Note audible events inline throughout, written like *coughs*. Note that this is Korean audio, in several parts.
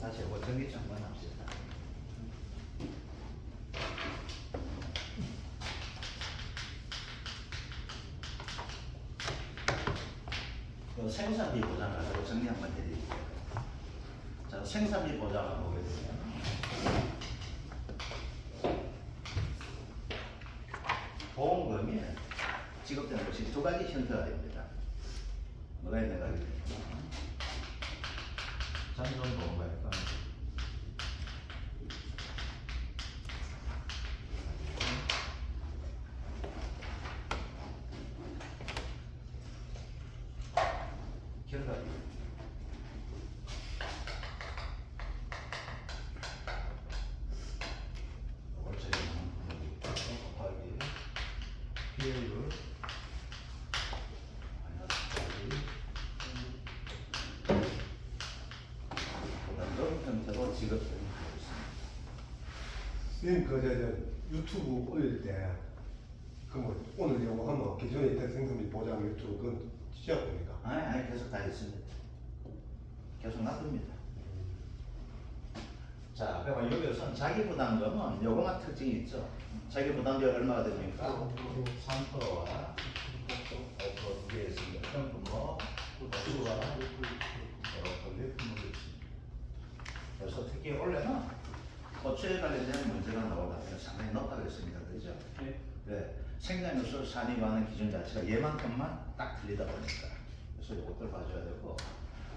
다시 정리 좀 한번 합시다. 그 생산비 보장 가지고 정리 한번 해드릴게요. 자, 생산비 보장을 보게 되면 보험금이 지급되는 것이 두 가지 형태가 됩니다. 뭐가 있는가 하게 되면 잠정 보험과 약관 결과비 이걸 제가 곱하기 피해율 마이너스 보다 넓은 형태로 지급되는 선생님 그 저 저 유튜브 올릴 때 그뭐 오늘 요거 하면 기존에 있던 생산비 보장 유튜브 그건 지적됩니까? 아니 아니 계속 다 있습니다. 계속 놔둡니다. 자, 그러면 여기서 자기 부담금은 요거만 특징이 있죠. 자기 부담비 얼마가 됩니까? 3%와 5% 두개 있습니다. 그럼 뭐 수가 이렇게 품목이 있습니다. 그래서 특히 원래는 고추에 관련된 문제가 나오다 보면 상당히 높아졌습니다. 그죠? 네. 네, 생산요소 산입하는 기준 자체가 얘만큼만 딱 틀리다 보니까 그래서 이것들 봐줘야 되고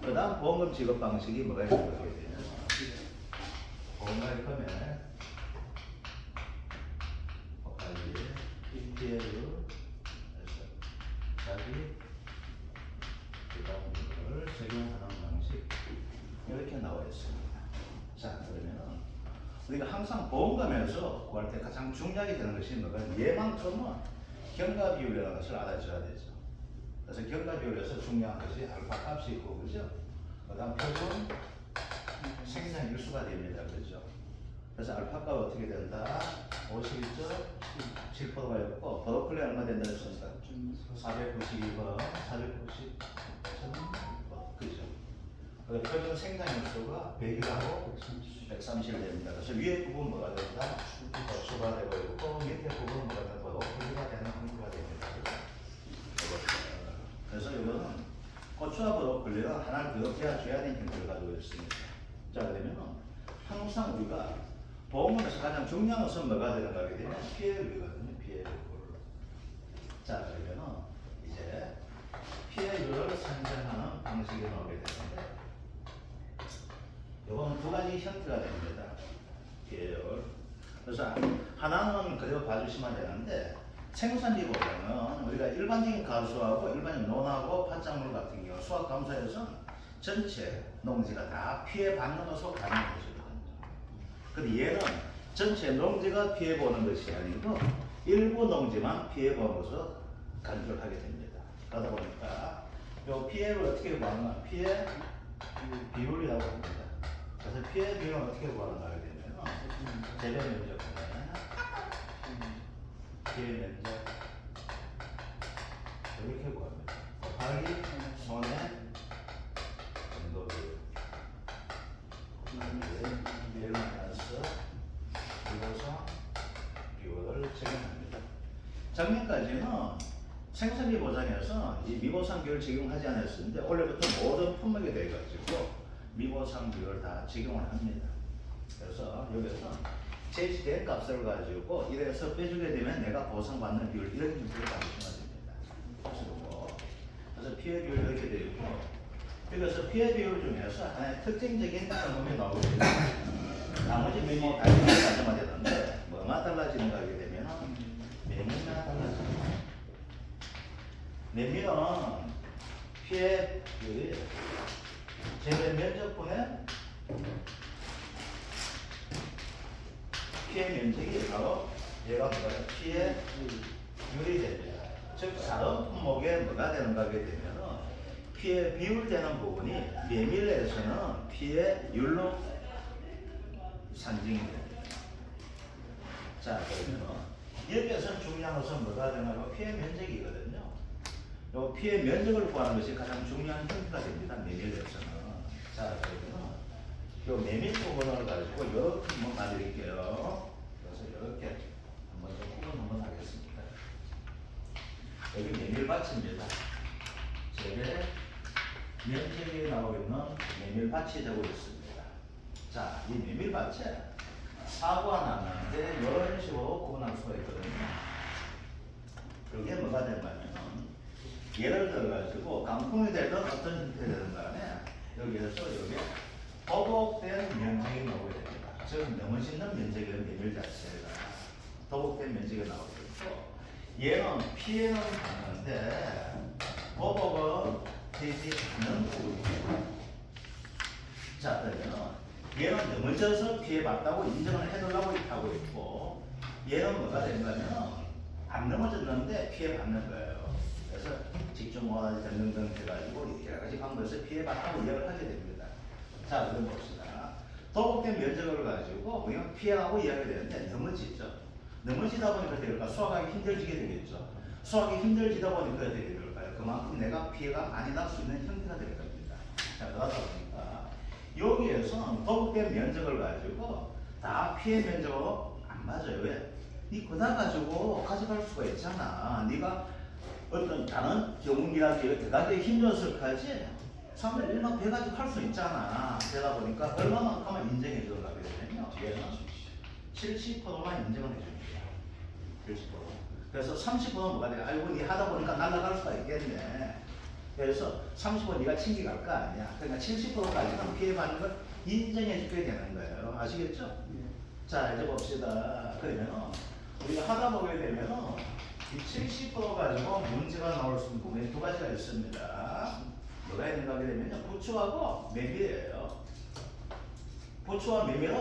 그 다음 보험금 지급 방식이 뭐가 있는 거게 되면 우리가 항상 보험금에서 구할 때 가장 중요하게 되는 것이 뭐가 얘만큼은 경과 비율이라는 것을 알아줘야 되죠. 그래서 경과 비율에서 중요한 것이 알파 값이 있고 그죠? 그다음 표준 생산 일수가 됩니다. 그죠? 그래서 알파 값 어떻게 된다? 51.7%가 있고 버더클리 얼마 된다 했습니까? 492번, 490.6번 그죠? 그 표준 생산 일수가 100이라고 130 됩니다. 그래서 위에 부분 뭐가 된다? 수가 되고 있고 밑에 부분 뭐가 되고 분리가 되는 형태가 됩니다. 이것들. 그래서 이거는 고추와 브로콜리는 하나를 더 제어줘야 되는 형태를 가지고 있습니다. 자 그러면 항상 우리가 보험에서 가장 중요한 것은 뭐가 되는가 하게 되면 피해율이거든요. 피해율. 자 그러면 이제 피해율을 산정하는 방식이 나오게 되는데 이거는 두 가지 형태가 됩니다. 계열. 그래서 하나는 그대로 봐주시면 되는데 생산비보다는 우리가 일반적인 가수하고 일반적인 논하고 판작물 같은 경우 수학 감사에서는 전체 농지가 다 피해 받는 것으로 가능해지거든요. 근데 얘는 전체 농지가 피해 보는 것이 아니고 일부 농지만 피해 보는 것으로 간주를 하게 됩니다. 그러다 보니까 이 피해를 어떻게 구하나 피해 비율이라고 합니다. 그래서 피해 비율은 어떻게 하게 되면 재배 면적분에 피해 면적. 이렇게 구합니다. 곱하기 손해 정도 비율 곱하기 비율 마이너스 비교사 비율을 적용합니다. 작년까지는 생산비 보장에서 이 미보상 비율 적용하지 않았었는데 올해부터 모든 품목에 대해 가지고 미보상 비율을 다 적용을 합니다. 그래서 여기서 제시된 값을 가지고 이래서 빼주게 되면 내가 보상받는 비율 이런 형태로 가주시면 됩니다. 그래서 그래서 피해 비율 이렇게 되어 있고 여기서 피해 비율 중에서 하나의 특징적인 경험이 나오게 됩니다. 나머지 미모 달리는 가져야 되는데 뭐가 달라지는가 하게 되면 매미가 달라집니다. 매미는 피해 비율이 재배 면적분의 피해 면적이 바로 얘가 뭐예요? 피해 율이 됩니다. 즉 다른 품목에 뭐가 되는가 하게 되면은 피해 비율되는 부분이 메밀에서는 피해 율로 산정이 됩니다. 자 그러면 여기에서 중요한 것은 뭐가 되냐면 피해 면적이거든요. 요 피해 면적을 구하는 것이 가장 중요한 형태가 됩니다. 메밀에서는. 자 그러면 요 메밀 부분을 가지고 이렇게 한번 가드릴게요. 그래서 이렇게 한번 좀 구분 한번 하겠습니다. 여기 메밀 밭입니다. 제게 면적이 나오고 있는 메밀 밭이 되고 있습니다. 자, 이 메밀 밭에 사고가 났는데 이런 식으로 구분할 수가 있거든요. 그게 뭐가 되냐면 예를 들어 가지고 강풍이 되든 어떤 형태되든 간에 여기에서 여기 도복된 면적이 나오게 됩니다. 즉 넘어지는 면적의 메밀 자체가 도복된 면적이 나오게 되고 얘는 피해는 가는데 보복은 되지 않는 부분입니다. 자, 그러면 얘는 넘어져서 피해봤다고 인정을 해달라고 하고 있고 얘는 뭐가 된가면 안 넘어졌는데 피해받는 거예요. 그래서 직종화 등등등 해가지고 여러 가지 방법에서 피해봤다고 이야기를 하게 됩니다. 자, 그럼 봅시다. 도복된 면적을 가지고 그냥 피해가고 이야기가 되는데 넘어지죠. 넘어지다 보니까 될까 수학하기 힘들지게 되겠죠. 수학이 힘들지다 보니까 되게 될까요? 그만큼 내가 피해가 많이 날 수 있는 형태가 될 겁니다. 자, 그러다 보니까 여기에서는 도복된 면적을 가지고 다 피해 면적으로 안 맞아요. 왜? 니 그다 가지고 가져갈 수가 있잖아. 네가 어떤 다른 경운기라든지 대가지에 힘들었을 까지 사람들 일만 배 가지고 할 수 있잖아. 그러다 보니까 얼마만큼만 인정해 주려고 되면요. 얘는 70%만 인정을 해줍니다. 70%. 그래서 30%는 뭐가 돼? 아이고, 니 하다 보니까 날아갈 수가 있겠네. 그래서 30% 네가 챙겨갈 거 아니야. 그러니까 70%까지는 피해받는 걸 인정해 주게 되는 거예요. 아시겠죠? 자, 이제 봅시다. 그러면 우리가 하다 보게 되면 이 70% 가지고 문제가 나올 수 있는 부분이 두 가지가 있습니다. 뭐가 있는가 하게 되면 부추하고 메밀이에요. 부추와 메밀은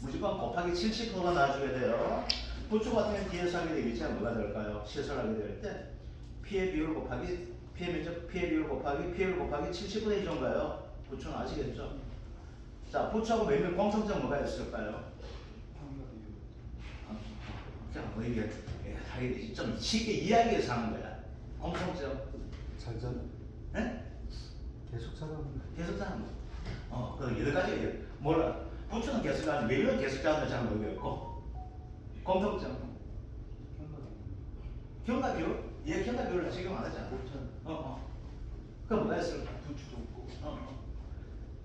무조건 곱하기 70%가 나와줘야 돼요. 부추 같은 경우는 뒤에서 하게 되겠지만 뭐가 될까요? 시설하게 될 때 피해 비율 곱하기 피해 면적 피해 비율 곱하기 피해율 곱하기 70분의 1인가요? 부추는 아시겠죠? 자, 부추하고 메밀 공통점 뭐가 있을까요? 뭐 이게 하게 좀 쉽게 이야기해서 하는 거야. 공통점. 잘잖아. 예? 계속 살아오는 계속 사는 거. 어, 그 여러 가지 몰라. 부추는 계속 가는, 메밀은 계속 가는 잘 모르겠고. 공통점. 비율? 얘 비율을 지금 안 하잖아. 어, 어. 그럼 뭐가 있을까? 부추도 없고. 어, 어.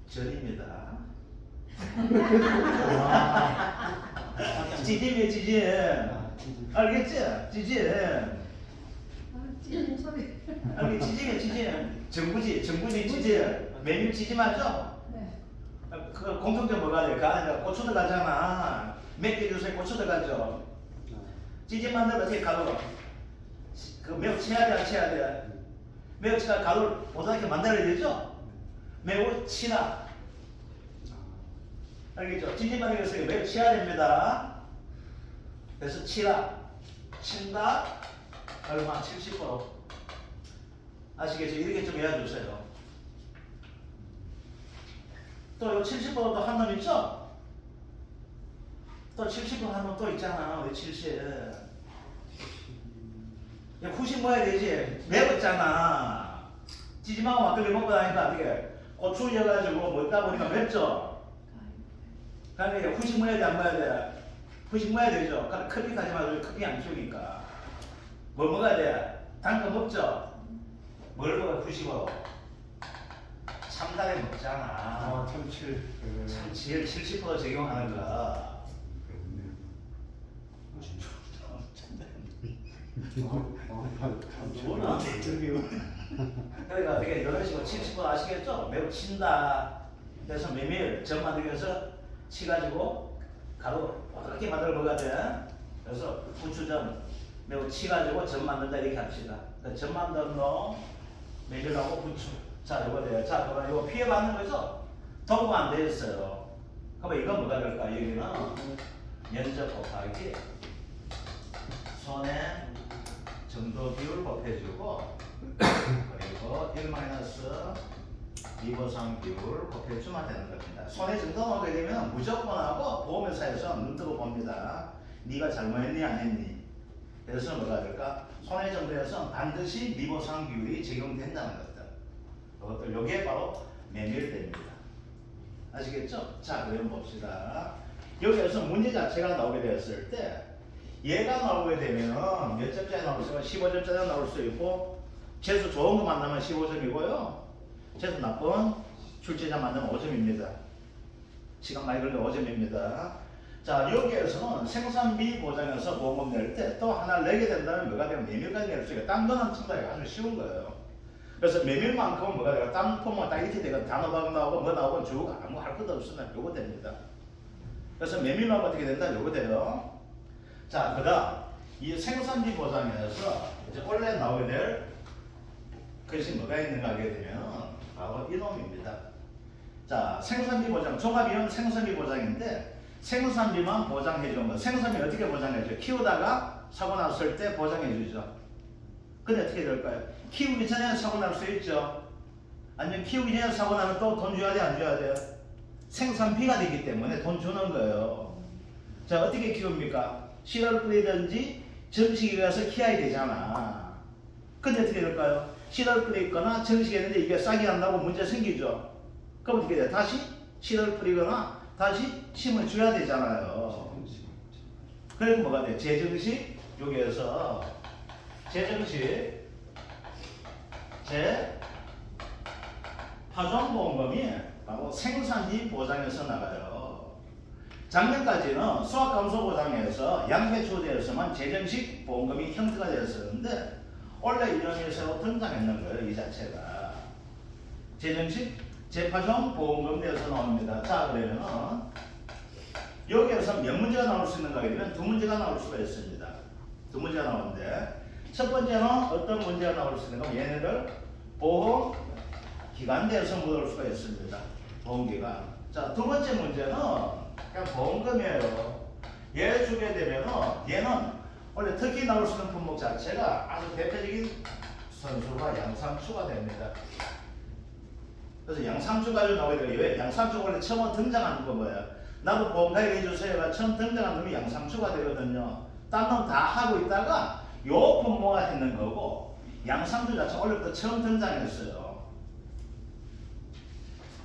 전입니다. *laughs* 지짐이에요, 지짐. 알겠지? 지짐. 찌는 소리. 알겠 지? 지짐이에요, 지짐. 정부지, 정부지, 지짐. 메밀 지짐 하죠? 네. 그 공통점 뭐가 돼? 그 안에 고추 들어가잖아. 맵게 주세요, 고추 들어가죠. 찌짐 만들면 어떻게 가루? 그 매우 치야 돼, 안 치야 돼? 매우 치나 가루를 보다게 만들어야 되죠? 매우 치나. 알겠죠? 찌짐 만들기 위해서 매우 치야 됩니다. 그래서 치라. 친다. 얼마? 70%. 아시겠죠? 이렇게 좀 외워주세요. 또이 70%도 한 놈 있죠? 또 70%한 놈 또 있잖아. 우리 70. 야, 90 뭐야 되지? 매웠잖아. 찌짐하고 막걸리 먹고 다니까 어떻게 고추 이어가지고 먹다 보니까 맵죠? 그러니까 후식 먹어야 돼, 안 먹어야 돼? 후식 먹어야 되죠? 그럼 커피 가지 말고 커피 안 키우니까. 뭐 먹어야 돼? 단거 먹죠? 뭘 먹어요, 후식으로? 참다리 먹잖아. 아. 그, 참치를 70% 적용하는 거. 뭐나? 그러니까 되게 이런 식으로 70% 아시겠죠? 매우 친다. 그래서 메밀 전 만들기 위해서 치가지고 가루 어떻게 만들어 먹어야 돼? 그래서 부추전 매우 치가지고 전 만든다 이렇게 합시다. 그전 만든 놈 메밀하고 부추. 자 이거 돼요. 자 그러면 이거 피해 받는 거죠? 도구가 안돼 있어요. 그러면 이건 뭐가 될까? 여기는 면적 곱하기 손의 정도 비율 곱해주고 그리고 1 마이너스 리버상 비율 곱해주면 되는 겁니다. 손의 정도 하게 되면 무조건 하고 보험회사에서 눈 뜨고 봅니다. 네가 잘못했니 안 했니? 그래서 뭐가 될까? 손의 정도에서 반드시 리버상 비율이 적용된다는 것들. 그것들 요게 바로 메밀됩니다. 아시겠죠? 자, 그럼 봅시다. 여기에서 문제 자체가 나오게 되었을 때 얘가 나오게 되면 몇 점짜리 나올 수 있고 15점짜리 나올 수 있고 재수 좋은 거 만나면 15점이고요. 재수 나쁜 출제자 만나면 5점입니다. 시간 많이 걸려 5점입니다. 자, 여기에서는 생산비 보장에서 보험금 낼 때 또 하나 내게 된다면 뭐가 되면 매밀까지 낼 수 있어요. 딴 거는 청구하기 아주 쉬운 거예요. 그래서 매밀만큼은 뭐가 돼요? 딴 폼은 딱 이렇게 되고 단어방 나오고 뭐 나오고 쭉 아무 할 것도 없으면 요거 됩니다. 그래서 매밀만 어떻게 된다? 요거 돼요. 자, 그 다음 이 생산비 보장에서 이제 원래 나오게 될 것이 뭐가 있는가 하게 되면 바로 이놈입니다. 자, 생산비 보장, 종합이용 생산비 보장인데 생산비만 보장해 주는 거. 생산비 어떻게 보장해 줘요? 키우다가 사고 났을 때 보장해 주죠. 근데 어떻게 될까요? 키우기 전에 사고 날 수 있죠. 아니면 키우기 전에 사고 나면 또 돈 줘야 돼, 안 줘야 돼요? 생산비가 되기 때문에 돈 주는 거예요. 자, 어떻게 키웁니까? 씨를 뿌리든지 정식에 가서 키워야 되잖아. 근데 어떻게 될까요? 씨를 뿌리거나 정식했는데 이게 싹이 안 나고 문제 생기죠. 그럼 어떻게 돼? 다시 씨를 뿌리거나 다시 심을 줘야 되잖아요. 그래서 뭐가 돼? 재정식 여기에서 재정식 재 파종보험금이 바로 생산비 보장에서 나가요. 작년까지는 수학감소 보장에서 양배추 대에서만 재정식 보험금이 형태가 되었었는데 원래 1년에 새로 등장했는 거예요. 이 자체가 재정식 재파종 보험금 대에서 나옵니다. 자 그러면은 여기에서 몇 문제가 나올 수 있는가 하면 두 문제가 나올 수가 있습니다. 두 문제가 나오는데 첫 번째는 어떤 문제가 나올 수 있는가 얘네들 보험 기간대에서 묻을 수가 있습니다. 보험기간. 자, 두 번째 문제는 그냥 보험금이에요. 얘 주게 되면은 얘는 원래 특히 나올 수 있는 품목 자체가 아주 대표적인 선수가 양상추가 됩니다. 그래서 양상추가 나오게 돼요. 왜? 양상추가 원래 처음 등장하는 거 뭐야? 나도 보험 가입 해주세요가 처음 등장한 놈이 양상추가 되거든요. 딴 놈 다 하고 있다가 요 품목가 했는 거고 양상추 자체 원래부터 처음 등장했어요.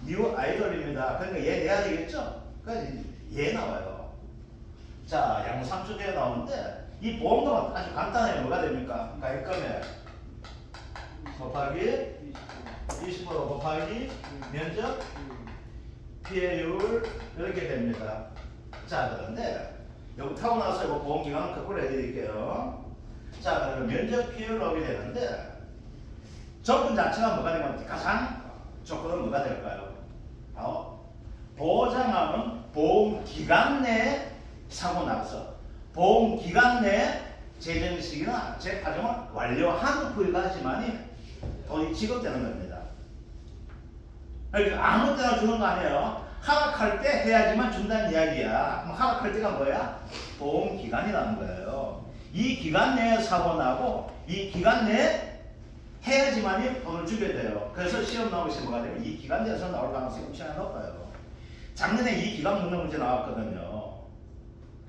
뉴 아이돌입니다. 그러니까 얘 내야 되겠죠? 그러니까 얘 나와요. 자, 양상추대에 나오는데 이 보험금은 아주 간단해요. 뭐가 됩니까? 가입금액 곱하기 20% 곱하기 면적 피해율 이렇게 됩니다. 자, 그런데 여기 타고 나서 이거 보험기간은 거꾸로 해드릴게요. 자, 그러면 면적 피해율 나오게 되는데 조건 자체가 뭐가 되면 가장 조건은 뭐가 될까요? 바로 보장하는 보험 기간 내 사고 나서 보험 기간 내 재정식이나 재파종을 완료한 후에까지만이 돈이 지급되는 겁니다. 그러니까 아무 때나 주는 거 아니에요. 하락할 때 해야지만 준다는 이야기야. 그럼 하락할 때가 뭐야? 보험 기간이라는 거예요. 이 기간 내에 사고 나고 이 기간 내에 해야지만이 돈을 주게 돼요. 그래서 시험 나오기 뭐가 되면 이 기간 내에서 나올 가능성이 엄청나게 높아요. 작년에 이 기간 묻는 문제 나왔거든요.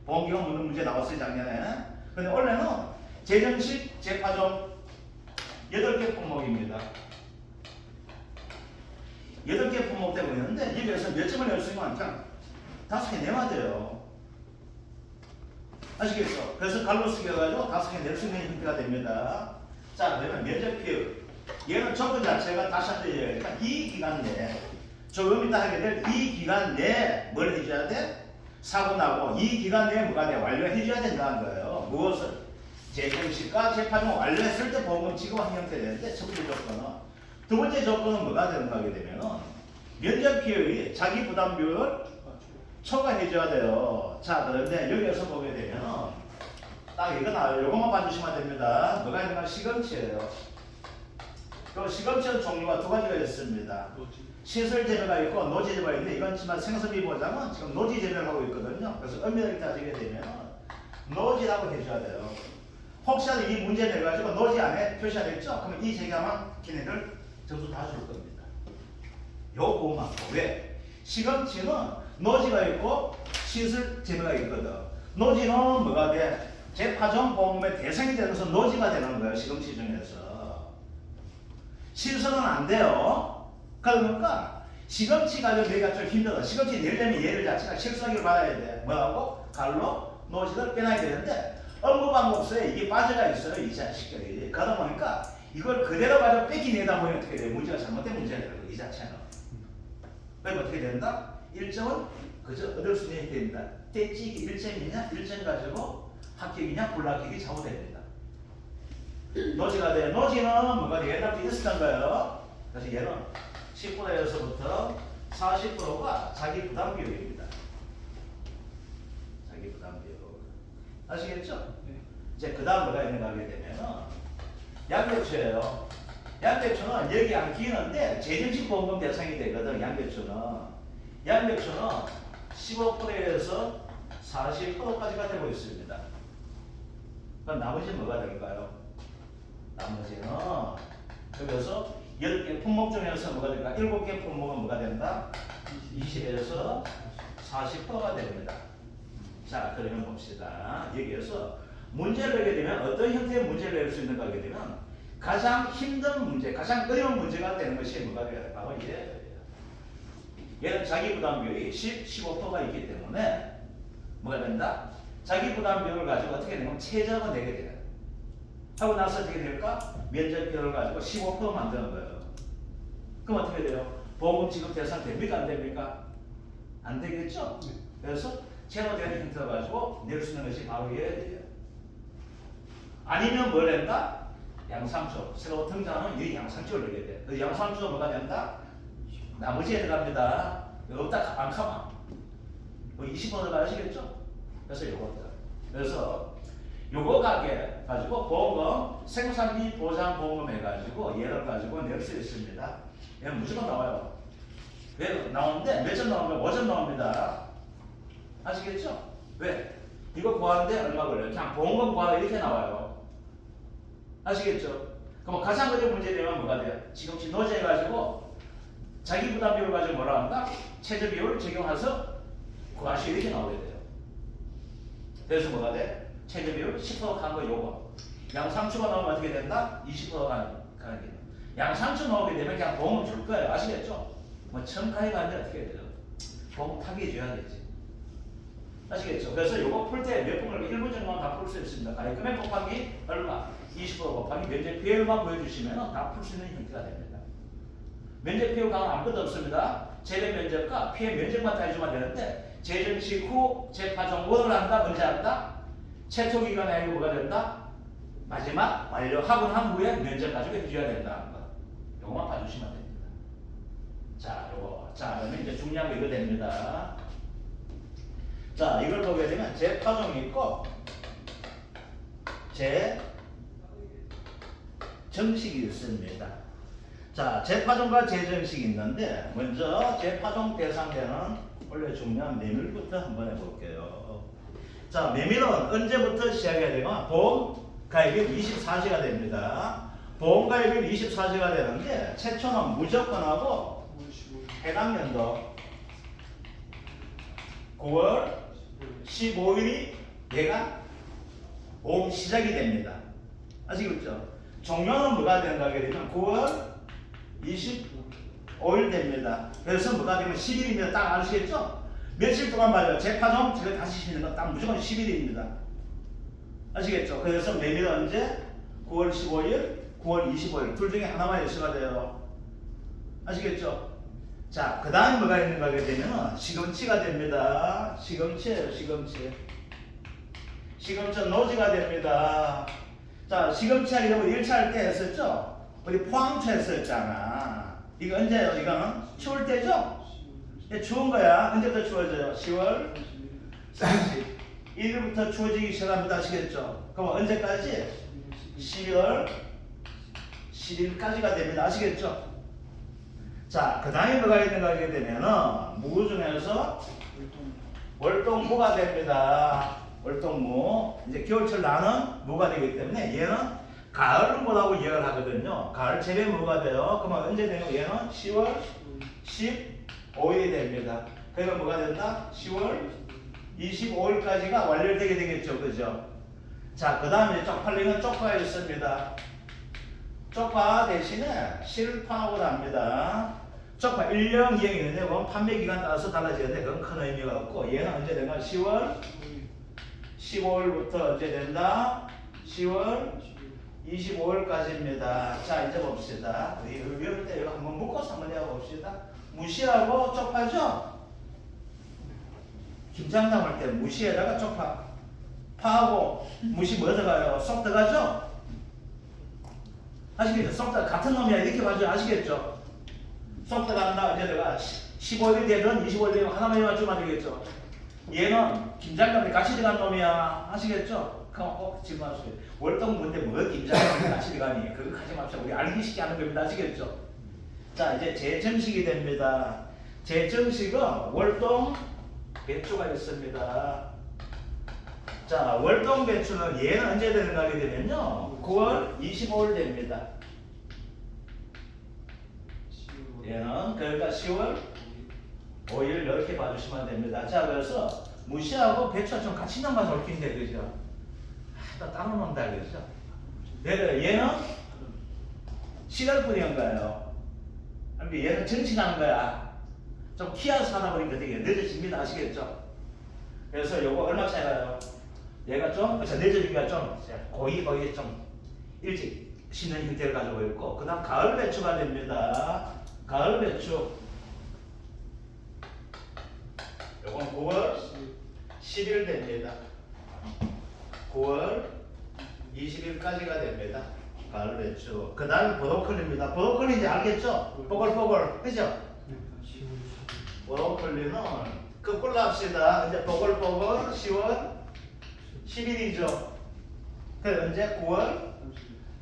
보험기간 묻는 문제 나왔어요 작년에. 근데 원래는 재정식 재파종 8개 품목입니다. 8개 품목 되고 있는데 여기에서 몇 점을 낼 수 있는 그냥 다섯 개 내면 돼요. 아시겠죠? 그래서 갈로 쓰겨가지고 다섯 개낼 수 있는 형태가 됩니다. 자, 그러면 면적 비율. 얘는 조건 자체가 다시 한번 얘기하니까 이 기간 내에 조금 이따 하게 될 이 기간 내에 뭘 해줘야 돼? 사고 나고 이 기간 내에 뭐가 돼? 완료해줘야 된다는 거예요. 무엇을? 재정식과 재판을 완료했을 때 보험금 지급한 형태 되는데 첫 번째 조건은 두 번째 조건은 뭐가 되는가 하게 되면은 면적 비율이 자기 부담 비율을 초과해줘야 돼요. 자, 그런데 여기에서 보게 되면은 딱 이거 나와요. 요것만 봐주시면 됩니다. 뭐가 있는가 시금치예요. 그 시금치는 종류가 두 가지가 있습니다. 시설 재배가 있고 노지 재배가 있는데 이건 지만 생선비 보장은 지금 노지 재배를 하고 있거든요. 그래서 엄밀하게 따지게 되면 노지라고 해줘야 돼요. 혹시라도 이 문제 내가지고 노지 안에 표시하겠죠? 그러면 이 제기하면 걔네들 점수 다 줄 겁니다. 요 부분만 봐. 왜? 시금치는 노지가 있고 시설 재배가 있거든. 노지는 뭐가 돼? 재파종 보험의 대상이 되면서 노지가 되는 거예요. 시금치 중에서. 시설은 안 돼요. 그러니까 시금치 가지고 내가 좀 힘들어. 시금치 내려면 얘를 자체가 실수하기를 받아야 돼. 뭐하고? 갈로 노지를 빼놔야 되는데 업무방법서에 이게 빠져가 있어요. 이 자식들이. 그러다 보니까 이걸 그대로 가지고 뺏기내다 보면 어떻게 돼? 문제가 잘못된 문제가 되는 거이 자체는. 그럼 어떻게 된다? 일정은 그저 얻을 수 있는 됩니다. 떼찌기 일정이냐? 일정 가지고 합격이냐? 불합격이 좌우됩니다. 노지가 돼. 노지는 뭐가 돼? 옛날부터 있었던 거예요. 그래서 얘는 10%에서부터 40%가 자기 부담 비율입니다. 자기 부담 비율. 아시겠죠? 이제 그 다음 뭐가 있는가 하게 되면은 양배추예요. 양배추는 여기 안 끼는데 재정식 보험금 대상이 되거든. 양배추는 양배추는 15%에서 40%까지가 되고 있습니다. 그럼 나머지는 뭐가 될까요? 나머지는 여기서 10개 품목 중에서 뭐가 될까? 7개 품목은 뭐가 된다? 20에서 40%가 됩니다. 자, 그러면 봅시다. 여기에서 문제를 내게 되면 어떤 형태의 문제를 낼 수 있는가 하게 되면 가장 힘든 문제, 가장 어려운 문제가 되는 것이 뭐가 돼요? 바로 이래요. 얘는 자기 부담 비율이 10, 15%가 있기 때문에 뭐가 된다? 자기 부담 비율을 가지고 어떻게 되냐면 최저가 내게 돼요. 하고 나서 어떻게 될까? 비율을 가지고 15% 만드는 거예요. 그럼 어떻게 돼요? 보험금 지급 대상 됩니까? 안 됩니까? 안 되겠죠? 그래서 제로되는 형태를 가지고 낼 수 있는 것이 바로 얘예요. 아니면 뭘 된다? 양상추. 새로 등장하는 이 양상추를 넣게 돼. 그 양상추가 뭐가 된다? 나머지에 들어갑니다. 가만. 그 20번을 가시겠죠? 그래서 요거다. 그래서 요거 가게 가지고 보험금 생산비 보장 보험금 해가지고 얘를 가지고 낼 수 있습니다. 얘는 무조건 나와요. 왜 나오는데 몇 점 나옵니까? 5점 나옵니다. 아시겠죠? 왜? 이거 구하는데 얼마 걸려요? 그냥 보험금 구하다 이렇게 나와요. 아시겠죠? 그럼 가장 어려운 문제 되면 뭐가 돼요? 지금 노제 해가지고 자기 부담 비율 가지고 뭐라 한다? 최저 비율 적용해서 구하시 이렇게 나오게 돼요. 그래서 뭐가 돼? 최저 비율 10%간 거 요거. 양상추가 나오면 어떻게 된다? 20% 가는 가는 게. 양상추 나오게 되면 그냥 보험을 줄 거예요. 아시겠죠? 뭐 첨가해 가는데 어떻게 돼요? 보험 타기 줘야 되지. 아시겠죠? 그래서 요거 풀 때 몇 분을 1분 정도만 다 풀 수 있습니다. 가입 금액 곱하기 얼마? 20% 곱하기 면적 비율만 보여주시면 다 풀 수 있는 형태가 됩니다. 면적 비율 강은 아무것도 없습니다. 재배 면적과 피해 면적만 따져주면 되는데 재정 직후 재파종 뭐를 한다? 언제 한다? 최초 기간에 이거 뭐가 된다? 마지막 완료하고 난 후에 면적 가지고 해줘야 된다는 거. 요거만 봐주시면 됩니다. 자, 요거. 자, 그러면 이제 중요한 거 이거 됩니다. 자, 이걸 보게 되면 재파종이 있고 재 정식이 있습니다. 자, 재파종과 재정식이 있는데 먼저 재파종 대상되는 원래 중요한 메밀부터 한번 해볼게요. 자, 메밀은 언제부터 시작해야 되면 보험 가입일 24시가 됩니다. 보험 가입일 24시가 되는데 최초는 무조건 하고 해당 연도 9월 15일이 얘가 보험 시작이 됩니다. 아시겠죠? 종료는 뭐가 되는가 하게 되면 9월 25일 됩니다. 그래서 뭐가 되면 10일이면 딱 아시겠죠? 며칠 동안 말이요. 재파종 제가 다시 시는 거 딱 무조건 10일입니다. 아시겠죠? 그래서 매일 언제? 9월 15일, 9월 25일 둘 중에 하나만 예시가 돼요. 아시겠죠? 자, 그 다음에 뭐가 있는가 하게 되면 시금치가 됩니다. 시금치예요, 시금치. 시금치 노지가 됩니다. 자, 시금치 하게 되면 1차 할 때 했었죠? 우리 포항초 했었잖아. 이거 언제예요? 이거는 추울 때죠? 추운 거야. 언제부터 추워져요? 10월 31일부터 추워지기 시작합니다. 아시겠죠? 그럼 언제까지? 12월 10일까지가 됩니다. 아시겠죠? 자, 그 다음에 뭐가 있는가 하게 되면은 무 중에서 월동무가 됩니다. 월동무. 이제 겨울철 나는 무가 되기 때문에 얘는 가을무라고 이해를 하거든요. 가을 재배 무가 돼요. 그러면 언제 되요 얘는 10월 15일이 됩니다. 그러면 뭐가 된다? 10월 25일까지가 완료되게 되겠죠. 그죠? 자, 그 다음에 쪽팔리는 쪽파가 있습니다. 쪽파 대신에 실파하고 납니다. 쪽파 1년 기행이 있는데 그건 판매 기간 따라서 달라지는데 그건 큰 의미가 없고 얘는 언제 된가 10월 15일부터 언제 된다 10월 25일까지입니다. 자 이제 봅시다. 우리 이럴 때 이거 한번 묶어서 한번 해봅시다. 무시하고 쪽파죠? 김장담 할때 무시에다가 쪽파 파하고 무시 뭐 들어가요? 쏙 들어가죠? 아시겠죠? 쏙 들어 같은 놈이야 이렇게 봐줘 아시겠죠? 쏙 들어간다 이제 내가 15일 되든 25일 되든 하나만 맞추면 안 되겠죠? 얘는 김장담이 같이 들어간 놈이야 아시겠죠? 그럼 꼭 질문하세요. 월동 뭔데 뭐 김장담이 같이 들어가니? 그거 하지 맙시다. 우리 알기 쉽게 하는 겁니다. 아시겠죠? 자 이제 재정식이 됩니다. 재정식은 월동 배추가 있습니다. 자 월동 배추는 얘는 언제 들어가게 되면요 9월 25일 됩니다. 얘는 그러니까 10월 5일 이렇게 봐주시면 됩니다. 자 그래서 무시하고 배추가 좀 같이 넘어서 얽힌데 그죠? 아, 또 따로 논다 그죠? 얘는 얘는 시간뿐인가요? 아니 얘는 정치하는 거야. 좀 키워서 하다 보니까 되게 늦어집니다. 아시겠죠? 그래서 요거 얼마 차이 나요? 얘가 좀 그래서 늦어지기가 좀 거의 거의 좀 일찍 심는 형태를 가지고 있고 그 다음 가을 배추가 됩니다. 가을 배추 요건 9월 10일 됩니다. 9월 20일까지가 됩니다. 가을 배추. 그 다음에 브로콜리입니다. 브로콜리 이제 알겠죠? 뽀글뽀글. 그죠? 브로콜리는 거꾸로 합시다. 이제 뽀글뽀글 10월 10일이죠. 그 언제 9월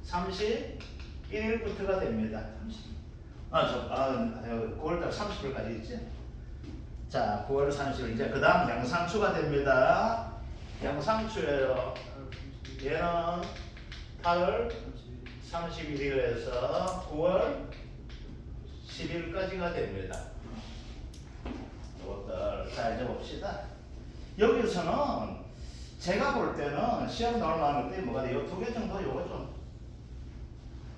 31일부터가 됩니다. 아, 저, 아, 9월달 30일까지 있지? 자, 9월 30일. 이제 그 다음 양상추가 됩니다. 양상추예요. 얘는 8월 31일에서 9월 10일까지가 됩니다. 이것들 자 이제 봅시다. 여기서는 제가 볼 때는 시험 나올 만한 것들이 뭐가 돼? 요 두개 정도 요거 좀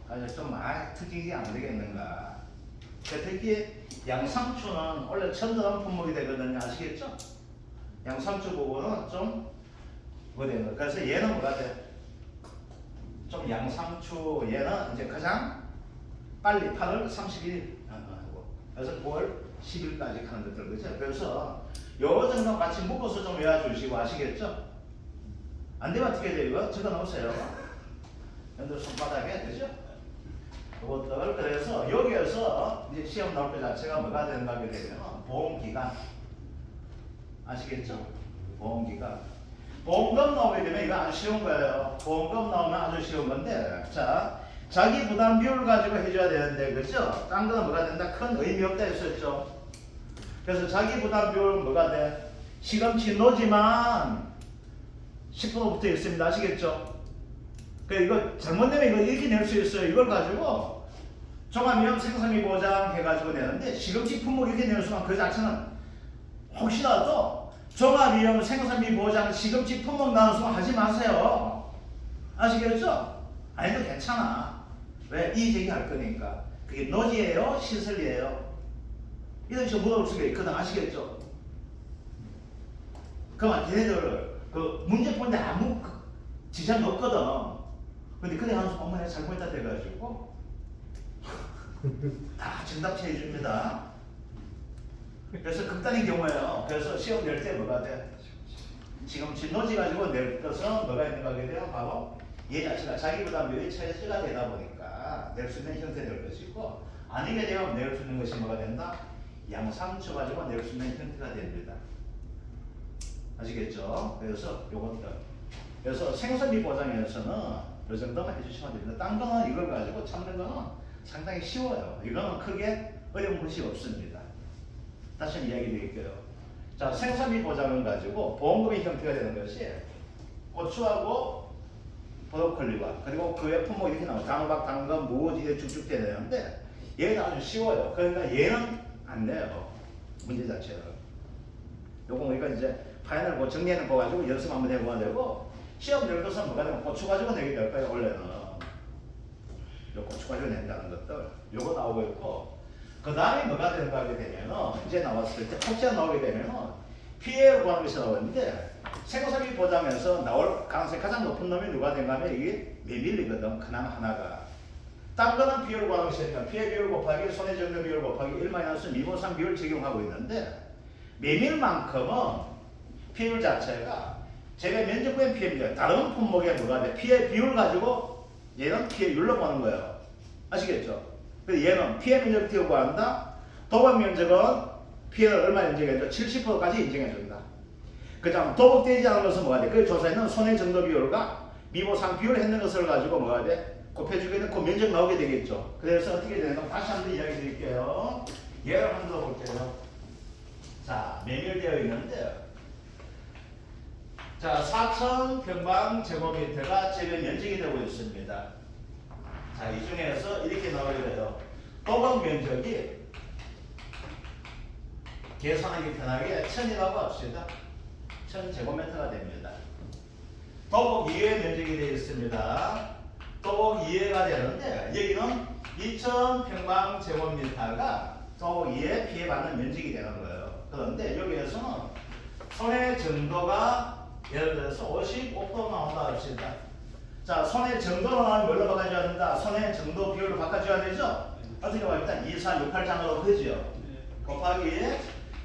아주 좀 많이 특이하게 안 되겠는가? 그 특히 양상추는 원래 천도는 품목이 되거든요. 아시겠죠? 양상추 부분은 좀뭐 되는 거. 그래서 얘는 뭐가 돼? 좀 양상추 얘는 이제 가장 빨리 8월 30일 하고 그래서 9월 10일까지 하는 것들 그죠? 그래서 요 정도 같이 묶어서 좀 외워주시고 아시겠죠? 안 되면 어떻게 돼요? 이거 적어 놓으세요. 여러분 손바닥에 되죠? 이것들 그래서 여기에서 이제 시험 나올 때 자체가 뭐가 하게 되면 보험기간 아시겠죠? 보험기간 보험금 나오게 되면 이거 안 쉬운 거예요. 보험금 나오면 아주 쉬운 건데 자 자기 부담 비율 가지고 해줘야 되는데 그죠? 딴 거는 뭐가 된다? 큰 의미 없다 했었죠. 그래서 자기 부담 비율 뭐가 돼? 시금치 노지만 10% 붙어 있습니다. 아시겠죠? 그 이거 잘못되면 이거 이렇게 낼수 있어요. 이걸 가지고 종합위험 생산비 보장 해가지고 내는데 시금치 품목 이렇게 내는 순간 그 자체는 혹시라도 종합위험 생산비 보장 시금치 품목 순간 하지 마세요. 아시겠죠? 아니도 괜찮아. 왜? 이 제기할 거니까. 그게 노지예요? 시설이에요? 이런 식으로 물어볼 수가 있거든. 아시겠죠? 그만 걔네들 그 문제 푸는데 아무 그 지장이 없거든. 근데 그래 하면서 엄마 내가 잘못했다 돼가지고 *laughs* 다 정답 해줍니다. 그래서 극단의 경우에요. 그래서 시험 낼 때 뭐가 돼? 지금 진노지 가지고 낼 것은 뭐가 있는가 하게 되면 바로 얘 자체가 자기보다 몇 차이가 되다 보니까 낼 수 있는 형태 될 것이고 아니게 되면 낼 수 있는 것이 뭐가 된다? 양상추 가지고 낼 수 있는 형태가 됩니다. 아시겠죠? 그래서 요것들. 그래서 생선비 보장에서는 이 정도만 해주시면 됩니다. 딴 거는 이걸 가지고 찾는 거는 상당히 쉬워요. 이거는 크게 어려운 것이 없습니다. 한번 이야기 드릴게요. 자, 생산비 보장을 가지고 보험금의 형태가 되는 것이 고추하고 브로콜리와 그리고 그 외 품목 이렇게 나와요. 단호박, 당근, 무지 이렇게 쭉쭉 되는데 얘는 아주 쉬워요. 그러니까 얘는 안 돼요. 문제 자체는. 요거 우리가 이제 파인을 뭐 정리해놓은 거 가지고 연습 한번 해보면 되고 시험 낼 것은 뭐가 되면 고추 가지고 내게 될 거예요 원래는 요 고추 가지고 낸다는 것들 요거 나오고 있고 그 다음에 뭐가 되는가 하게 되면은 이제 나왔을 때 혹시나 나오게 되면은 피해를 구하는 것이 나오는데 생산비 보장에서 나올 가능성이 가장 높은 놈이 누가 된가 하면 이게 메밀리거든 그나마 하나가 딴 거는 비율 것이 아니라 피해 비율 곱하기 손해 정도 비율 곱하기 1 마이너스 미보상 비율 적용하고 있는데 메밀만큼은 피율 자체가 제가 면적구의 피해입니다. 다른 품목에 뭐가 돼? 피해 비율 가지고 얘는 피해율로 보는 거예요. 아시겠죠? 그래서 얘는 피해 면적 띄고 구한다. 도박 면적은 피해를 얼마 인정해줘? 70%까지 인정해준다. 그 다음 도박되지 않은 것은 뭐가 돼? 그 조사에는 손해 정도 비율과 미보상 비율 했는 것을 가지고 뭐가 돼? 곱해주게 되면 그 면적 나오게 되겠죠. 그래서 어떻게 되는가? 다시 한 번 이야기 드릴게요. 예를 한번 들어볼게요. 자, 매밀되어 있는데 자, 4천 평방 제곱미터가 재배 면적이 되고 있습니다. 자, 이 중에서 이렇게 나오게 돼요. 도박 면적이 계산하기 편하게 천이라고 합시다. 천 제곱미터가 됩니다. 도복 2의 면적이 되어 있습니다. 도복 2회가 되는데 여기는 2천 평방 제곱미터가 도복 2에 피해받는 면적이 되는 거예요. 그런데 여기에서는 손해 정도가 예를 들어서 55% 나온다 합시다. 자, 정도로 나오면 뭘로 바꿔줘야 된다? 손해 정도 비율로 바꿔줘야 되죠? 어떻게 보면 일단 2, 4, 6, 8장으로 그죠? 곱하기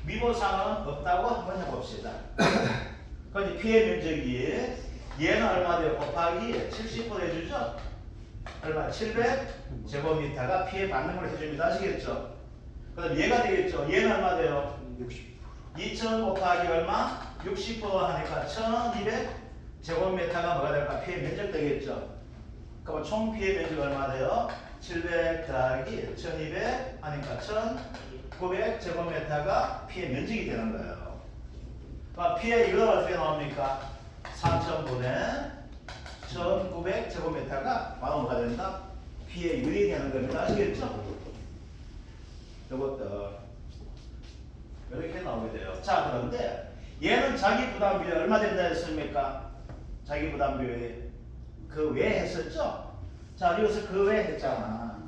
미보상은 없다고 한번 해봅시다. *coughs* 그럼 피해 면적이 얘는 얼마 돼요? 곱하기 70% 해주죠? 얼마? 700 제곱미터가 피해 받는 걸 해줍니다. 아시겠죠? 그럼 얘가 되겠죠? 얘는 얼마 돼요? 2000 곱하기 얼마? 60% 하니까 1200 제곱미터가 뭐가 될까? 피해 면적 되겠죠? 그럼 총 피해 면적 얼마 돼요? 700 더하기 1200 하니까 1900 제곱미터가 피해 면적이 되는 거예요. 그럼 피해 이거 어떻게 나옵니까? 4000분의 1900 제곱미터가 뭐가 된다? 피해 율이 되는 겁니다. 아시겠죠? 이것도 이렇게 나오게 돼요. 자, 그런데 얘는 자기 부담 비율 얼마 된다 했습니까? 자기 부담 비율이 그 외에 했었죠? 자, 여기서 그 외에 했잖아.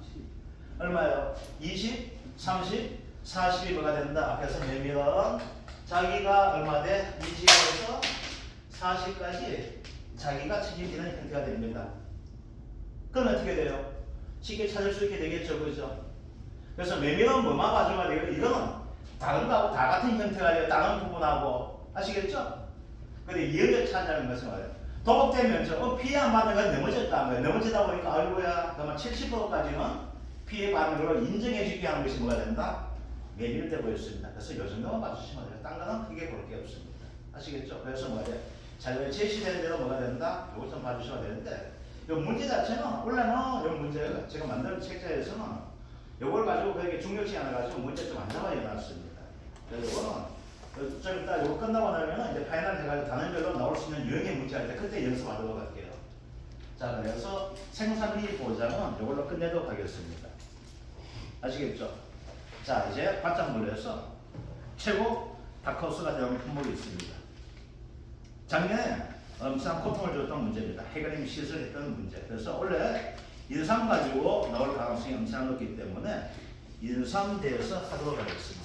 얼마요? 20, 30, 40이 뭐가 된다? 앞에서 내밀은 자기가 얼마 돼? 20에서 40까지 자기가 책임지는 형태가 됩니다. 그럼 어떻게 돼요? 쉽게 찾을 수 있게 되겠죠, 그죠? 그래서 매매는 뭐만 봐주면 돼요? 이거는 다른 거하고 다 같은 형태가 돼요. 다른 부분하고 아시겠죠? 근데 이어져 찾는 것은 뭐예요? 도박되면 저 어, 피해 안 받는 건 넘어졌다는 거예요. 넘어지다 보니까 아이고야 그러면 70%까지는 피해 받는 걸로 인정해 주게 하는 것이 뭐가 된다? 매밀되고 있습니다. 그래서 요 정도만 봐주시면 돼요. 딴 거는 크게 볼 게 없습니다. 아시겠죠? 그래서 뭐가 돼? 자료에 제시되는 대로 뭐가 된다? 요것 좀 봐주셔야 되는데 이 문제 자체는 원래는 이 문제가 제가 만든 책자에서는 요걸 가지고 그렇게 중요치 않아 가지고 문제 좀 안 잡아 해놨습니다. 그래서 이거는 좀 이따 이거 끝나고 나면 이제 파이널 해가지고 단원별로 나올 수 있는 유형의 문제 할 때 그때 연습하도록 할게요. 자 그래서 생산비 보장은 이걸로 끝내도록 하겠습니다. 아시겠죠? 자 이제 바짝 물려서 최고 다크호스가 되는 품목이 있습니다. 작년에 엄청 고통을 줬던 문제입니다. 해결임 시설했던 문제. 그래서 원래 인삼 가지고 나올 가능성이 엄청 높기 때문에 인삼 대해서 하도록 하겠습니다.